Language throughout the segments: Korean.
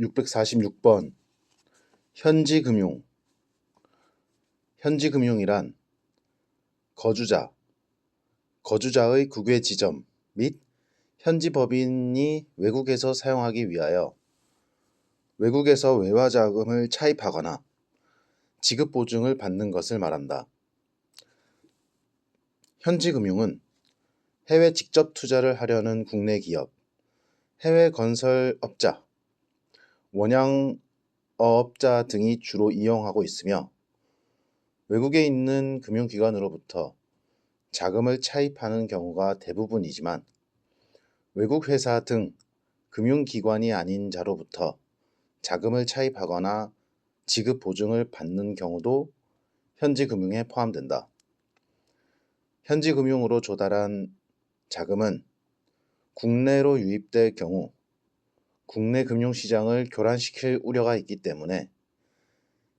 646번 현지금융 현지금융이란 거주자, 거주자의 국외 지점 및 현지 법인이 외국에서 사용하기 위하여 외국에서 외화 자금을 차입하거나 지급 보증을 받는 것을 말한다. 현지 금융은 해외 직접 투자를 하려는 국내 기업, 해외 건설업자, 원양어업자 등이 주로 이용하고 있으며 외국에 있는 금융기관으로부터 자금을 차입하는 경우가 대부분이지만 외국 회사 등 금융기관이 아닌 자로부터 자금을 차입하거나 지급 보증을 받는 경우도 현지 금융에 포함된다. 현지 금융으로 조달한 자금은 국내로 유입될 경우 국내 금융시장을 교란시킬 우려가 있기 때문에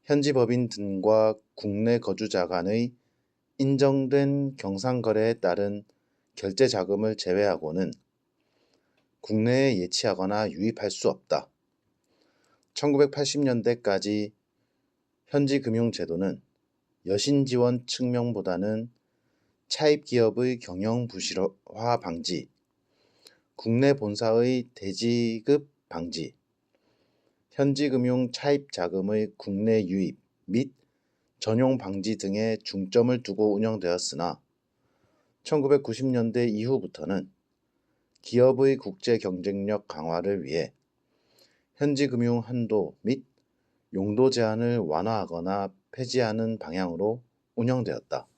현지 법인 등과 국내 거주자 간의 인정된 경상거래에 따른 결제 자금을 제외하고는 국내에 예치하거나 유입할 수 없다. 1980년대까지 현지 금융 제도는 여신 지원 측면보다는 차입 기업의 경영 부실화 방지, 국내 본사의 대지급 방지, 현지 금융 차입 자금의 국내 유입 및 전용 방지 등에 중점을 두고 운영되었으나 1990년대 이후부터는 기업의 국제 경쟁력 강화를 위해 현지 금융 한도 및 용도 제한을 완화하거나 폐지하는 방향으로 운영되었다.